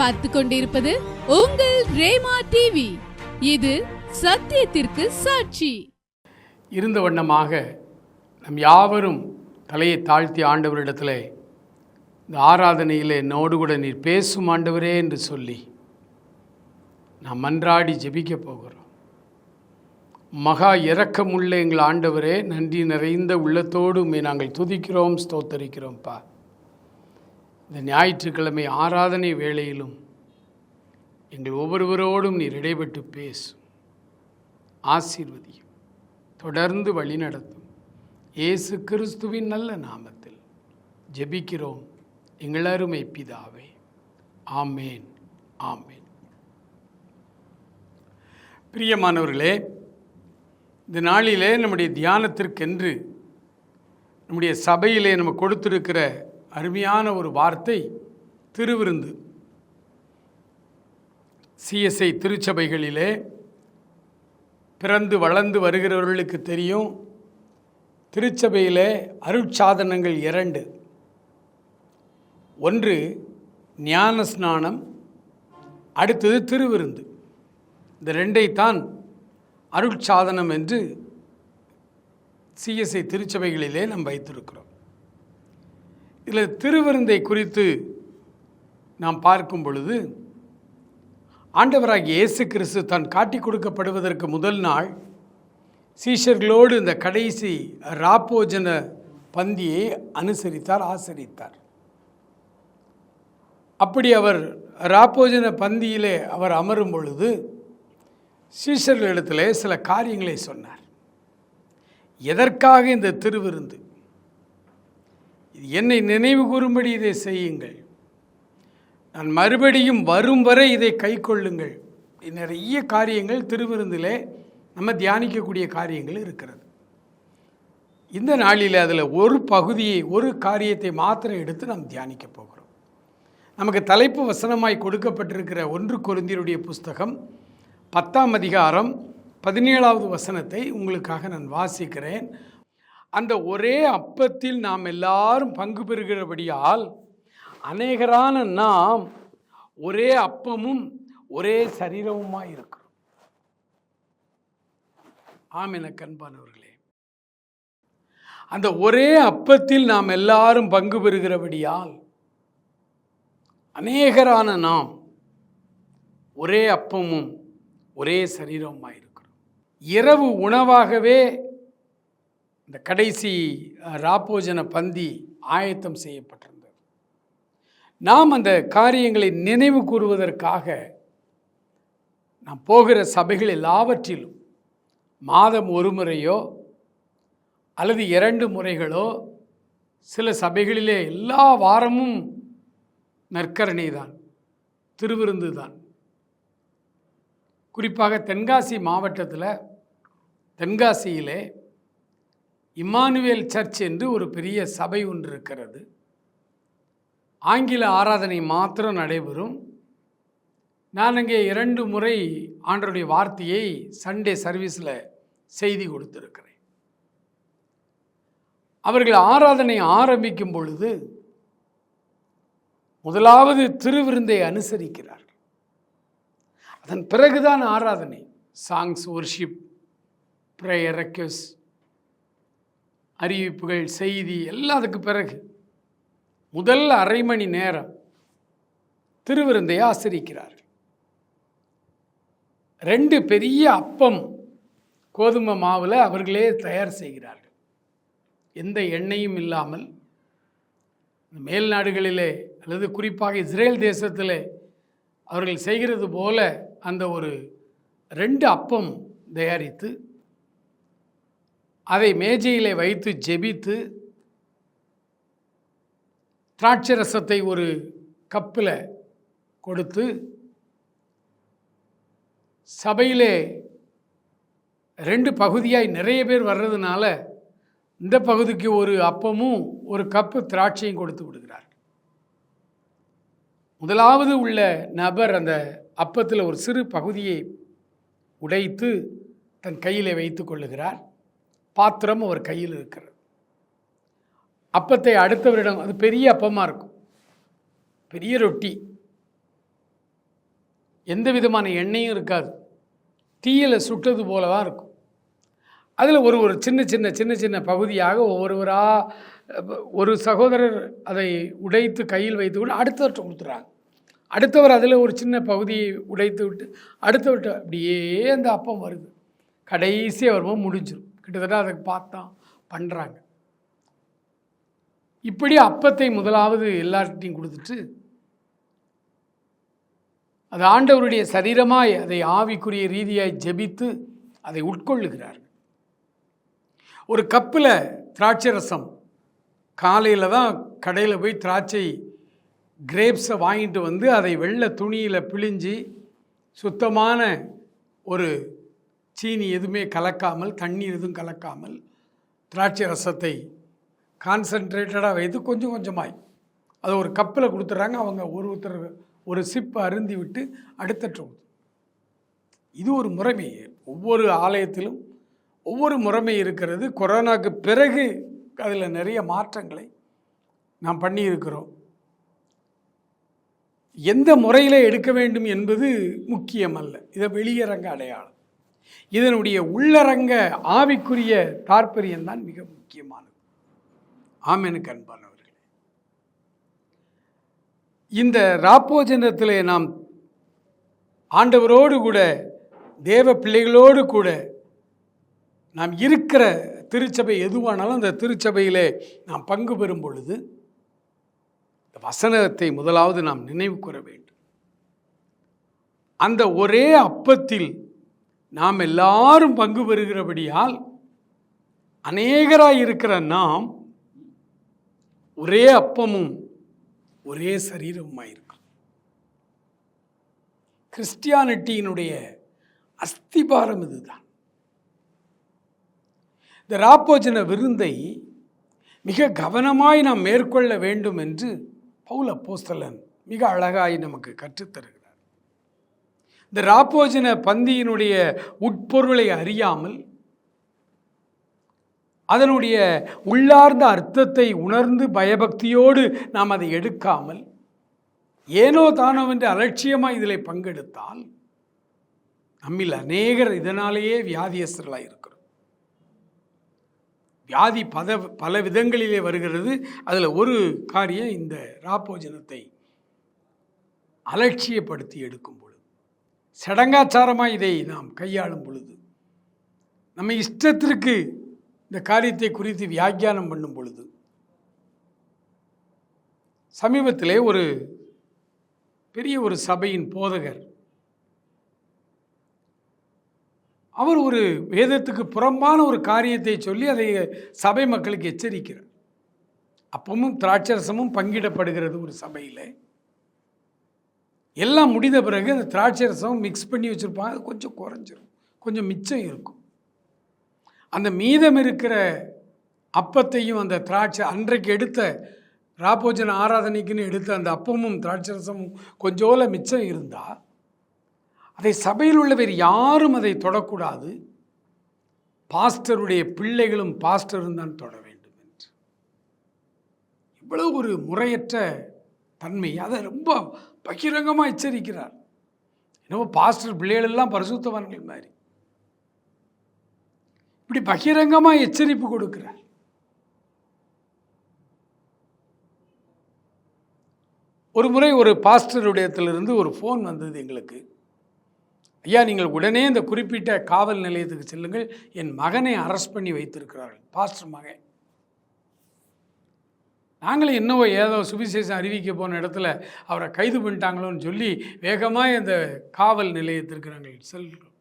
பார்த்து கொண்டிருப்பது உங்கள் ரேமா டிவி. இது சத்தியத்திற்கு சாட்சி. இருந்த வண்ணமாக நம் யாவரும் தலையை தாழ்த்தி ஆண்டவரிடத்தில் இந்த ஆராதனையில் என்னோடு கூட நீர் பேசும் ஆண்டவரே என்று சொல்லி நாம் மன்றாடி ஜெபிக்க போகிறோம். மகா இரக்கமுள்ள எங்கள் ஆண்டவரே நன்றி நிறைந்த உள்ளத்தோடு உண்மை நாங்கள் துதிக்கிறோம் ஸ்தோத்தரிக்கிறோம்ப்பா இந்த ஞாயிற்றுக்கிழமை ஆராதனை வேளையிலும் எங்கள் ஒவ்வொருவரோடும் நீர் இடைபெற்று பேசும் ஆசீர்வதியும் தொடர்ந்து வழிநடத்தும் இயேசு கிறிஸ்துவின் நல்ல நாமத்தில் ஜெபிக்கிறோம். எங்கள் அருமை பிதாவே ஆமேன் ஆமேன். பிரியமானவர்களே இந்த நாளிலே நம்முடைய தியானத்திற்கென்று நம்முடைய சபையிலே நம்ம கொடுத்திருக்கிற அருமையான ஒரு வார்த்தை திருவிருந்து. சிஎஸ்ஐ திருச்சபைகளிலே பிறந்து வளர்ந்து வருகிறவர்களுக்கு தெரியும். திருச்சபையிலே அருட்சாதனங்கள் இரண்டு. ஒன்று ஞான ஸ்நானம் அடுத்தது திருவிருந்து. இந்த ரெண்டைத்தான் அருட்சாதனம் என்று சிஎஸ்ஐ திருச்சபைகளிலே நாம் வைத்திருக்கிறோம். இதில் திருவிருந்தை குறித்து நாம் பார்க்கும் பொழுது ஆண்டவராகிய இயேசு கிறிஸ்து தான் காட்டி கொடுக்கப்படுவதற்கு முதல் நாள் சீஷர்களோடு இந்த கடைசி ராப்போஜன பந்தியை அனுசரித்தார் ஆசரித்தார். அப்படி அவர் ராப்போஜன பந்தியிலே அவர் அமரும் பொழுது சீஷர்களிடத்தில் சில காரியங்களை சொன்னார். எதற்காக இந்த திருவிருந்து? என்னை நினைவு கூறும்படி இதை செய்யுங்கள். நான் மறுபடியும் வரும் வரை இதை கை கொள்ளுங்கள் நிறைய காரியங்கள் திருவிருந்திலே நம்ம தியானிக்கக்கூடிய காரியங்கள் இருக்கிறது. இந்த நாளில் அதில் ஒரு பகுதியை ஒரு காரியத்தை மாத்திரம் எடுத்து நாம் தியானிக்க போகிறோம். நமக்கு தலைப்பு வசனமாய் கொடுக்கப்பட்டிருக்கிற ஒன்று குருந்தியருடைய புஸ்தகம் பத்தாம் அதிகாரம் பதினேழாவது வசனத்தை உங்களுக்காக நான் வாசிக்கிறேன். அந்த ஒரே அப்பத்தில் நாம் எல்லாரும் பங்கு பெறுகிறபடியால் அநேகரான நாம் ஒரே அப்பமும் ஒரே சரீரமுமாக இருக்கிறோம். ஆம் என கண்பானவர்களே அந்த ஒரே அப்பத்தில் நாம் எல்லாரும் பங்கு பெறுகிறபடியால் அநேகரான நாம் ஒரே அப்பமும் ஒரே சரீரமாக இருக்கிறோம். இரவு உணவாகவே இந்த கடைசி ராப்போஜன பந்தி ஆயத்தம் செய்யப்பட்டிருந்தது. நாம் அந்த காரியங்களை நினைவு கூறுவதற்காக நாம் போகிற சபைகள் எல்லாவற்றிலும் மாதம் ஒரு முறையோ அல்லது இரண்டு முறைகளோ சில சபைகளிலே எல்லா வாரமும் நற்கரணை தான் திருவிருந்து தான். குறிப்பாக தென்காசி மாவட்டத்தில் தென்காசியிலே இம்மானுவேல் சர்ச் என்று ஒரு பெரிய சபை ஒன்று இருக்கிறது. ஆங்கில ஆராதனை மாத்திரம் நடைபெறும். நான் அங்கே இரண்டு முறை ஆண்டருடைய வார்த்தையை சண்டே சர்வீஸில் செய்தி கொடுத்துருக்கிறேன். அவர்கள் ஆராதனை ஆரம்பிக்கும் பொழுது முதலாவது திருவிருந்தை அனுசரிக்கிறார்கள். அதன் பிறகுதான் ஆராதனை சாங்ஸ் ஒர்ஷிப் ப்ரேயர் ரெக்வஸ்ட் அறிவிப்புகள் செய்தி எல்லாத்துக்கு பிறகு முதல் அரை மணி நேரம் திருவிருந்தை ஆசிரிக்கிறார்கள். ரெண்டு பெரிய அப்பம் கோதுமை மாவில் அவர்களே தயார் செய்கிறார்கள். எந்த எண்ணெயும் இல்லாமல் மேல் நாடுகளிலே அல்லது குறிப்பாக இஸ்ரேல் தேசத்திலே அவர்கள் செய்கிறது போல அந்த ஒரு ரெண்டு அப்பம் தயாரித்து அதை மேஜையிலே வைத்து ஜெபித்து திராட்சை ரசத்தை ஒரு கப்பில் கொடுத்து சபையிலே ரெண்டு பகுதியாய் நிறைய பேர் வர்றதுனால இந்த பகுதிக்கு ஒரு அப்பமும் ஒரு கப்பு திராட்சையும் கொடுத்து விடுகிறார் முதலாவது உள்ள நபர் அந்த அப்பத்தில் ஒரு சிறு பகுதியை உடைத்து தன் கையிலே வைத்து கொள்ளுகிறார். பாத்திரம் அவர் கையில் இருக்கிறது. அப்பத்தை அடுத்தவரிடம் அது பெரிய அப்பமாக இருக்கும். பெரிய ரொட்டி. எந்த விதமான எண்ணெயும் இருக்காது. தீயில் சுட்டது போல தான் இருக்கும். அதில் ஒரு ஒரு சின்ன சின்ன சின்ன சின்ன பகுதியாக ஒவ்வொருவராக ஒரு சகோதரர் அதை உடைத்து கையில் வைத்து விட்டு அடுத்தவர்கிட்ட கொடுத்துறாங்க. அடுத்தவர் அதில் ஒரு சின்ன பகுதியை உடைத்து விட்டு அடுத்தவர்கிட்ட அப்படியே அந்த அப்பம் வருது. கடைசியாக வரும்போது முடிஞ்சிடும் கிட்டத்தட்ட அதை பார்த்தான் பண்ணுறாங்க இப்படி அப்பத்தை முதலாவது எல்லார்கிட்டையும் கொடுத்துட்டு அது ஆண்டவருடைய சரீரமாய் அதை ஆவிக்குரிய ரீதியாய் ஜெபித்து அதை உட்கொள்ளுகிறார். ஒரு கப்பில் திராட்சை ரசம் காலையில் தான் கடையில் போய் திராட்சை கிரேப்ஸை வாங்கிட்டு வந்து அதை வெள்ளை துணியில் பிழிஞ்சு சுத்தமான ஒரு சீனி எதுவுமே கலக்காமல் தண்ணீர் எதுவும் கலக்காமல் திராட்சை ரசத்தை கான்சன்ட்ரேட்டடாக வைத்து கொஞ்சம் கொஞ்சமாய். அதை ஒரு கப்பில் கொடுத்துட்றாங்க அவங்க ஒரு ஒருத்தர் ஒரு சிப்பை அருந்தி விட்டு அடுத்தற்ற இது ஒரு முறைமை. ஒவ்வொரு ஆலயத்திலும் ஒவ்வொரு முறைமை இருக்கிறது. கொரோனாக்கு பிறகு அதில் நிறைய மாற்றங்களை நாம் பண்ணியிருக்கிறோம். எந்த முறையில் எடுக்க வேண்டும் என்பது முக்கியமல்ல. இதை வெளியரங்க அடையாளம். இதனுடைய உள்ளரங்க ஆவிக்குரிய தாற்பயம்தான் மிக முக்கியமானது. ஆமெனுக்கு அன்பானவர்களே இந்த ராப்போஜனத்தில் நாம் ஆண்டவரோடு கூட தேவ பிள்ளைகளோடு கூட நாம் இருக்கிற திருச்சபை எதுவானாலும் அந்த திருச்சபையிலே நாம் பங்கு பெறும் பொழுது இந்த வசனத்தை முதலாவது நாம் நினைவு கூற வேண்டும். அந்த ஒரே அப்பத்தில் நாம் எல்லாரும் பங்கு பெறுகிறபடியால் அநேகராக இருக்கிற நாம் ஒரே அப்பமும் ஒரே சரீரமுமாய் கிறிஸ்டியானிட்டியினுடைய அஸ்திபாரம் இதுதான். இந்த ராப்போஜன விருந்தை மிக கவனமாய் நாம் மேற்கொள்ள வேண்டும் என்று பவுல போஸ்தலன் மிக அழகாய் நமக்கு கற்றுத்தருகிறார். இந்த ராப்போஜன பந்தியினுடைய உட்பொருளை அறியாமல் அதனுடைய உள்ளார்ந்த அர்த்தத்தை உணர்ந்து பயபக்தியோடு நாம் அதை எடுக்காமல் ஏனோ தானோ என்று அலட்சியமாக இதில் பங்கெடுத்தால் நம்மில் அநேகர் இதனாலேயே வியாதியஸ்தர்களாக இருக்கிறோம். வியாதி பத பல விதங்களிலே வருகிறது. அதில் ஒரு காரியம் இந்த ராப்போஜனத்தை அலட்சியப்படுத்தி எடுக்கும்போது சடங்காச்சாரமாக இதை நாம் கையாளும் பொழுது நம்ம இஷ்டத்திற்கு இந்த காரியத்தை குறித்து வியாக்கியானம் பண்ணும் பொழுது சமீபத்திலே ஒரு பெரிய ஒரு சபையின் போதகர் அவர் ஒரு வேதத்துக்கு புறம்பான ஒரு காரியத்தை சொல்லி அதை சபை மக்களுக்கு எச்சரிக்கிறார். அப்பவும் திராட்சரசமும் பங்கிடப்படுகிறது ஒரு சபையில். எல்லாம் முடிந்த பிறகு அந்த திராட்சை ரசம் மிக்ஸ் பண்ணி வச்சுருப்பாங்க. அது கொஞ்சம் குறைஞ்சிரும். கொஞ்சம் மிச்சம் இருக்கும். அந்த மீதம் இருக்கிற அப்பத்தையும் அந்த திராட்சை அன்றைக்கு எடுத்த ராபோஜன ஆராதனைக்குன்னு எடுத்த அந்த அப்பமும் திராட்சை ரசமும் கொஞ்சோல மிச்சம் இருந்தால் அதை சபையில் உள்ள வேறு யாரும் அதை தொடக்கூடாது. பாஸ்டருடைய பிள்ளைகளும் பாஸ்டரும் தான் தொட வேண்டும் என்று. இவ்வளவு ஒரு முறையற்ற தன்மை. அதை ரொம்ப பகிரங்கமாக எச்சரிக்கிறார். என்னவோ பாஸ்டர் பிள்ளைகளெல்லாம் பரிசுத்தவான்கள் மாதிரி. இப்படி பகிரங்கமாக எச்சரிப்பு கொடுக்கிறார். ஒரு முறை ஒரு பாஸ்டருடையத்திலிருந்து ஒரு ஃபோன் வந்தது எங்களுக்கு. ஐயா நீங்கள் உடனே இந்த குறிப்பிட்ட காவல் நிலையத்துக்கு செல்லுங்கள். என் மகனை அரெஸ்ட் பண்ணி வைத்திருக்கிறார்கள். பாஸ்டர் மகன். நாங்களும் என்னவோ ஏதோ சுவிசேஷம் அறிவிக்க போன இடத்துல அவரை கைது பண்ணிட்டாங்களோன்னு சொல்லி வேகமாக இந்த காவல் நிலையத்திற்கு நாங்கள் செல்கிறோம்.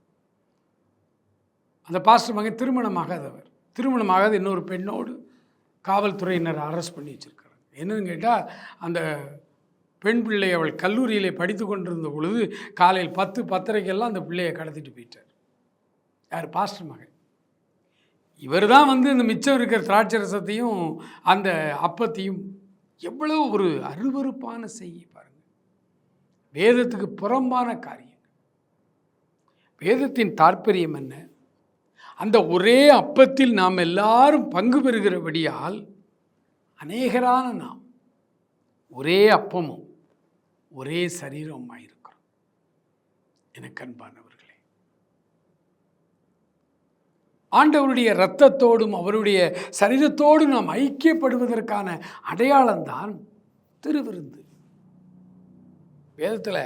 அந்த பாஸ்டர் மகன் திருமணமாகாதவர். திருமணமாகாத இன்னொரு பெண்ணோடு காவல்துறையினர் அரெஸ்ட் பண்ணி வச்சுருக்கிறாங்க என்னன்னு கேட்டால் அந்த பெண் பிள்ளை அவள் கல்லூரியிலே படித்து கொண்டிருந்த பொழுது காலையில் பத்து பத்தரைக்கெல்லாம் அந்த பிள்ளையை கடத்திட்டு போயிட்டார். யார்? பாஸ்டர் மகன். இவர் தான் வந்து இந்த மிச்சம் இருக்கிற திராட்சை ரசத்தையும் அந்த அப்பத்தையும் எவ்வளோ ஒரு அருவருப்பான செய்தி பாருங்கள் வேதத்துக்கு புறம்பான காரியம் வேதத்தின் தாற்பயம் என்ன? அந்த ஒரே அப்பத்தில் நாம் எல்லாரும் பங்கு பெறுகிறபடியால் அநேகரான நாம் ஒரே அப்பமும் ஒரே சரீரமாக இருக்கிறோம் எனக்கு அன்பானவர் ஆண்டவருடைய இரத்தத்தோடும் அவருடைய சரீரத்தோடும் நாம் ஐக்கியப்படுவதற்கான அடையாளம்தான் திருவிருந்து. வேதத்தில்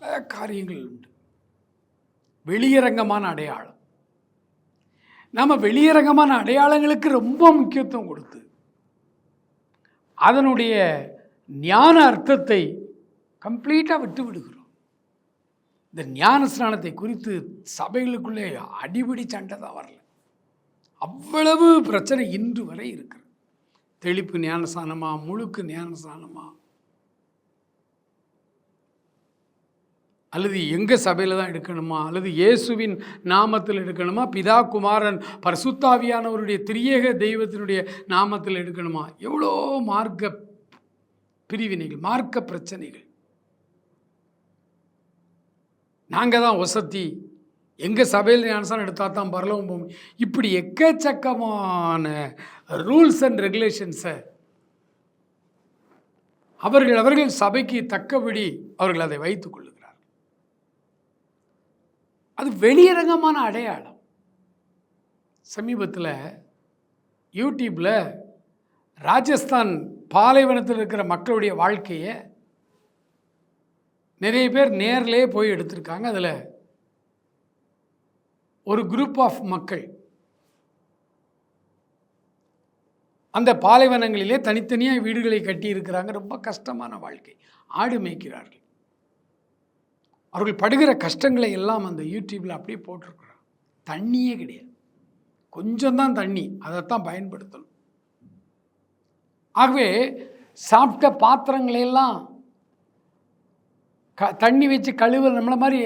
பல காரியங்கள் உண்டு. வெளியரங்கமான அடையாளம். நம்ம வெளியரங்கமான அடையாளங்களுக்கு ரொம்ப முக்கியத்துவம் கொடுத்து அதனுடைய ஞான அர்த்தத்தை கம்ப்ளீட்டாக விட்டு விடுகிறோம் இந்த ஞான ஸ்நானத்தை குறித்து சபைகளுக்குள்ளே அடிபிடி சண்டை தான் வரல. அவ்வளவு பிரச்சனை இன்று வரை இருக்கிறது. தெளிப்பு ஞானஸ்தானமா முழுக்கு ஞானஸ்தானமா அல்லது எங்கள் சபையில் தான் எடுக்கணுமா? அல்லது இயேசுவின் நாமத்தில் எடுக்கணுமா? பிதா குமாரன் பரிசுத்தாவியானவருடைய திரியேக தெய்வத்தினுடைய நாமத்தில் எடுக்கணுமா? எவ்வளோ மார்க்க பிரிவினைகள் மார்க்க பிரச்சனைகள். நாங்கள் தான் ஒசத்தி. எங்கள் சபையில் ஞானசாரம் எடுத்தால் தான் பரலவும் போகும். இப்படி எக்கச்சக்கமான ரூல்ஸ் அண்ட் ரெகுலேஷன்ஸை அவர்கள் அவர்கள் சபைக்கு தக்கபடி அவர்கள் அதை வைத்துக் கொள்ளுகிறார் அது வெளியரங்கமான அடையாளம். சமீபத்தில் யூடியூப்பில் ராஜஸ்தான் பாலைவனத்தில் இருக்கிற மக்களுடைய வாழ்க்கையை நிறைய பேர் நேர்லேயே போய் எடுத்திருக்காங்க. அதில் ஒரு குரூப் ஆஃப் மக்கள். அந்த பாலைவனங்களிலே தனித்தனியாக வீடுகளை கட்டியிருக்கிறாங்க. ரொம்ப கஷ்டமான வாழ்க்கை. ஆடு மேய்க்கிறார்கள். அவர்கள் படுகிற கஷ்டங்களை எல்லாம் அந்த யூடியூப்பில் அப்படியே போட்டிருக்கிறாங்க. தண்ணியே கிடையாது. கொஞ்சம்தான் தண்ணி. அதைத்தான் பயன்படுத்தணும். ஆகவே சாப்பிட்ட பாத்திரங்களையெல்லாம் க தண்ணி வச்சு கழுவ நம்மளை மாதிரி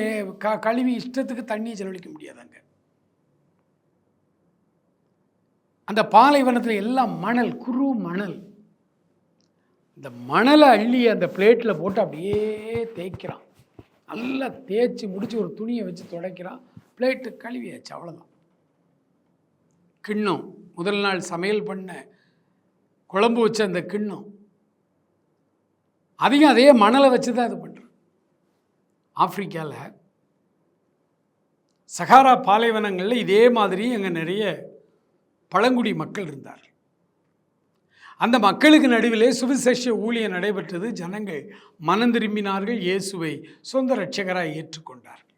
க கழுவி இஷ்டத்துக்கு தண்ணியை செலவழிக்க முடியாதாங்க. அந்த பாலைவனத்தில் எல்லாம் மணல் குறு மணல். இந்த மணலை அள்ளி அந்த பிளேட்டில் போட்டு அப்படியே தேய்க்கிறான். நல்லா தேய்ச்சி முடித்து ஒரு துணியை வச்சு துடைக்கிறான். பிளேட்டு கழுவியாச்சு அவ்வளோதான் கிண்ணம். முதல் நாள் சமையல் பண்ண குழம்பு வச்ச அந்த கிண்ணம். அதையும் அதே மணலை வச்சு தான் இது பண்ண ஆப்பிரிக்காவில் சகாரா பாலைவனங்களில் இதே மாதிரி அங்கே நிறைய பழங்குடி மக்கள் இருந்தார் அந்த மக்களுக்கு நடுவிலே சுவிசேஷ ஊழியம் நடைபெற்றது. ஜனங்கள் மனம் திரும்பினார்கள். இயேசுவை சொந்த ரட்சகராக ஏற்றுக்கொண்டார்கள்.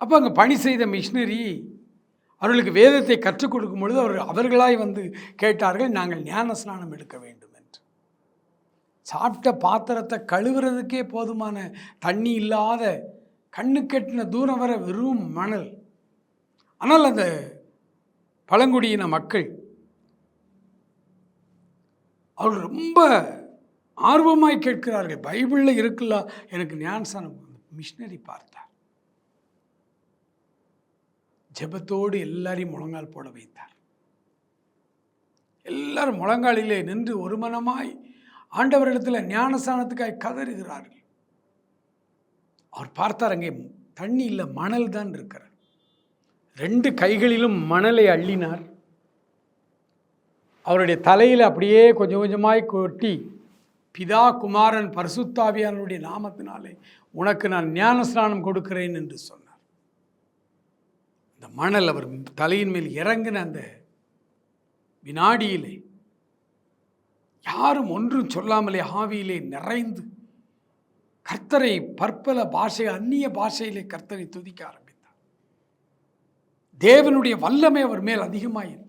அப்போ அங்கே பணி செய்த மிஷினரி அவர்களுக்கு வேதத்தை கற்றுக் கொடுக்கும் பொழுது அவர் அவர்களாய் வந்து கேட்டார்கள் நாங்கள் ஞான ஸ்நானம் எடுக்க வேண்டும் சாப்பிட்ட பாத்திரத்தை கழுவுறதுக்கே போதுமான தண்ணி இல்லாத கண்ணு கெட்டின தூரம் வர வெறும் மணல். ஆனால் அந்த பழங்குடியின மக்கள் அவர்கள் ரொம்ப ஆர்வமாய் கேட்கிறார்கள். பைபிளில் இருக்குல்ல எனக்கு ஞானசானம் மிஷினரி பார்த்தார். ஜெபத்தோடு எல்லாரையும் முழங்கால் போட வைத்தார். எல்லாரும் முழங்காலிலே நின்று ஒரு மனமாய் ஆண்டவரிடத்தில் ஞானஸ்தானத்துக்காய் கதறுகிறார்கள். அவர் பார்த்தார் அங்கே தண்ணி இல்லை மணல் தான் இருக்கிறார் ரெண்டு கைகளிலும் மணலை அள்ளினார். அவருடைய தலையில் அப்படியே கொஞ்சம் கொஞ்சமாய் கொட்டி பிதா குமாரன் பரிசுத்தாவியானுடைய நாமத்தினாலே உனக்கு நான் ஞானஸ்நானம் கொடுக்கிறேன் என்று சொன்னார். அந்த மணல் அவர் தலையின் மேல் இறங்கின அந்த வினாடியிலே யாரும் ஒன்றும் சொல்லாமலே ஆவியிலே நிறைந்து கர்த்தரை பற்பல பாஷை அந்நிய பாஷையிலே கர்த்தரை துதிக்க ஆரம்பித்தார். தேவனுடைய வல்லமை அவர் மேல் அதிகமாயிரு.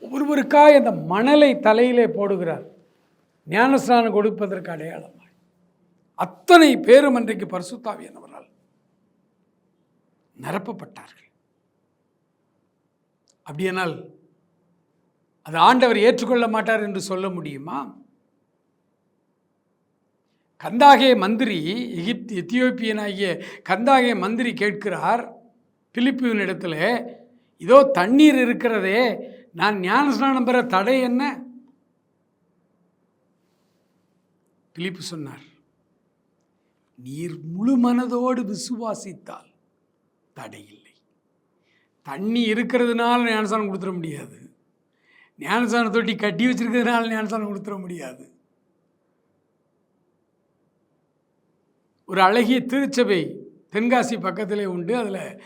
ஒவ்வொருவருக்காய் அந்த மணலை தலையிலே போடுகிறார். ஞானஸ்நானம் கொடுப்பதற்கு அடையாளமாய். அத்தனை பேரும் அன்றைக்கு பரிசுத்தாவியானவரால் நிரப்பப்பட்டார்கள். அப்படியானால் அது ஆண்டவர் ஏற்றுக்கொள்ள மாட்டார் என்று சொல்ல முடியுமா? கந்தாகே மந்திரி எகிப்து எத்தியோப்பியனாகிய கந்தாகே மந்திரி கேட்கிறார் பிலிப்பியனிடத்தில் இடத்துல இதோ தண்ணீர் இருக்கிறதே நான் ஞானஸ்நானம் பெற தடை என்ன? பிலிப்பு சொன்னார் நீர் முழு மனதோடு விசுவாசித்தால் தடை இல்லை தண்ணி இருக்கிறதுனால ஞானஸ்தானம் கொடுத்துட முடியாது. ஞானஸ்தான தொட்டி கட்டி வச்சிருக்கிறதுனால ஞானஸ்தானம் கொடுத்துட முடியாது. ஒரு அழகிய திருச்சபை தென்காசி பக்கத்திலே உண்டு. அதில்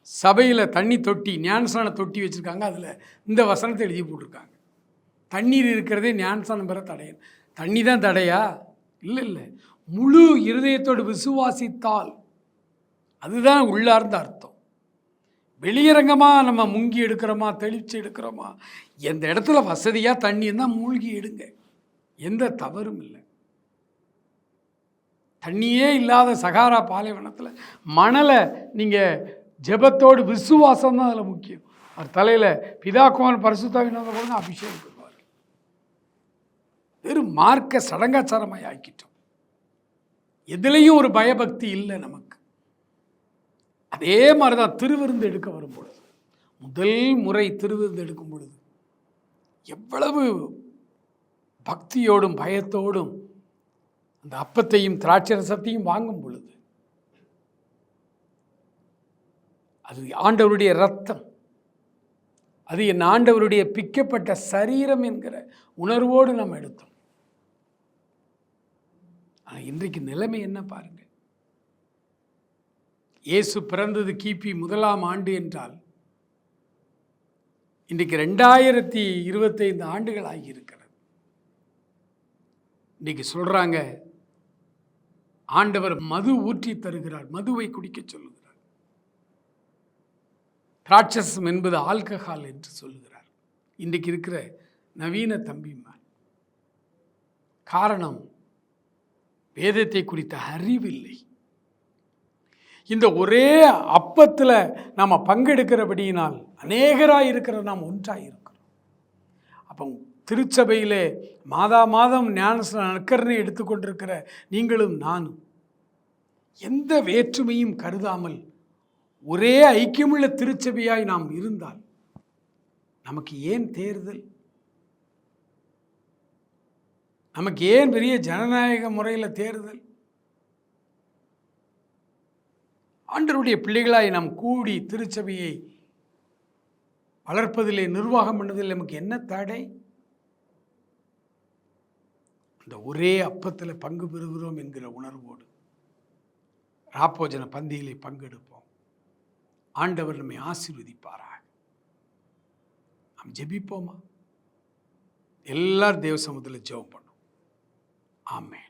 சபையில் தண்ணி தொட்டி ஞானஸ்நான தொட்டி வச்சுருக்காங்க. அதில் இந்த வசனத்தை எழுதி போட்டிருக்காங்க. தண்ணீர் இருக்கிறதே ஞானசானம் பெற தடையன் தண்ணி தான் தடையா? இல்லை இல்லை. முழு இருதயத்தோடு விசுவாசித்தால் அதுதான் உள்ளார்ந்த அர்த்தம். வெளியரங்கமாக நம்ம முங்கி எடுக்கிறோமா தெளித்து எடுக்கிறோமா? எந்த இடத்துல வசதியாக தண்ணி இருந்தால் மூழ்கி எடுங்க. எந்த தவறும் இல்லை. தண்ணியே இல்லாத சகாரா பாலைவனத்தில் மணலை நீங்கள் ஜெபத்தோடு விசுவாசம் தான் அதில் முக்கியம். அவர் தலையில் பிதாக்குமார் பரிசுத்தாவினோட கூட அபிஷேகம் பண்ணுவார் வெறும் மார்க்க சடங்காச்சாரமாக ஆக்கிட்டோம். எதுலேயும் ஒரு பயபக்தி இல்லை நமக்கு. அதே மாதிரி தான் திருவிருந்து எடுக்க வரும்பொழுது முதல் முறை திருவிருந்து எடுக்கும் பொழுது எவ்வளவு பக்தியோடும் பயத்தோடும் அந்த அப்பத்தையும் திராட்சை ரசத்தையும் வாங்கும் பொழுது அது ஆண்டவருடைய ரத்தம் அது என் ஆண்டவருடைய பிக்கப்பட்ட சரீரம் என்கிற உணர்வோடு நாம் எடுத்தோம். ஆனால் இன்றைக்கு நிலைமை என்ன பாருங்கள். இயேசு பிறந்தது கிபி முதலாம் ஆண்டு என்றால் இன்றைக்கு ரெண்டாயிரத்தி இருபத்தைந்து ஆண்டுகள் ஆகியிருக்கிறது இன்றைக்கி சொல்கிறாங்க ஆண்டவர் மது ஊற்றி தருகிறார் மதுவை குடிக்க சொல்லுகிறார். திராட்சசம் என்பது ஆல்கஹால் என்று சொல்லுகிறார். இன்றைக்கு இருக்கிற நவீன தம்பிமார். காரணம் வேதத்தை குறித்த அறிவில்லை. இந்த ஒரே அப்பத்தில் நாம் பங்கெடுக்கிறபடியினால் அநேகராக இருக்கிற நாம் ஒன்றாக இருக்கிறோம் அப்போ திருச்சபையிலே மாதா மாதம் ஞான நற்கரணை எடுத்துக்கொண்டிருக்கிற நீங்களும் நானும் எந்த வேற்றுமையும் கருதாமல் ஒரே ஐக்கியமுள்ள திருச்சபையாய் நாம் இருந்தால் நமக்கு ஏன் தேர்தல்? நமக்கு ஏன் பெரிய ஜனநாயக முறையில் தேர்தல்? ஆண்டருடைய பிள்ளைகளாய் நாம் கூடி திருச்சபையை வளர்ப்பதிலே நிர்வாகம் பண்ணதில் நமக்கு என்ன தடை? அந்த ஒரே அப்பத்தில் பங்கு பெறுகிறோம் என்கிற உணர்வோடு ராப்போஜன பந்தியிலே பங்கெடுப்போம். ஆண்டவர் நம்மை ஆசீர்வதிப்பாராக. நாம் ஜெபிப்போமா? எல்லார் தேவ சமூகத்தில் ஜெபம் பண்ணும் ஆமே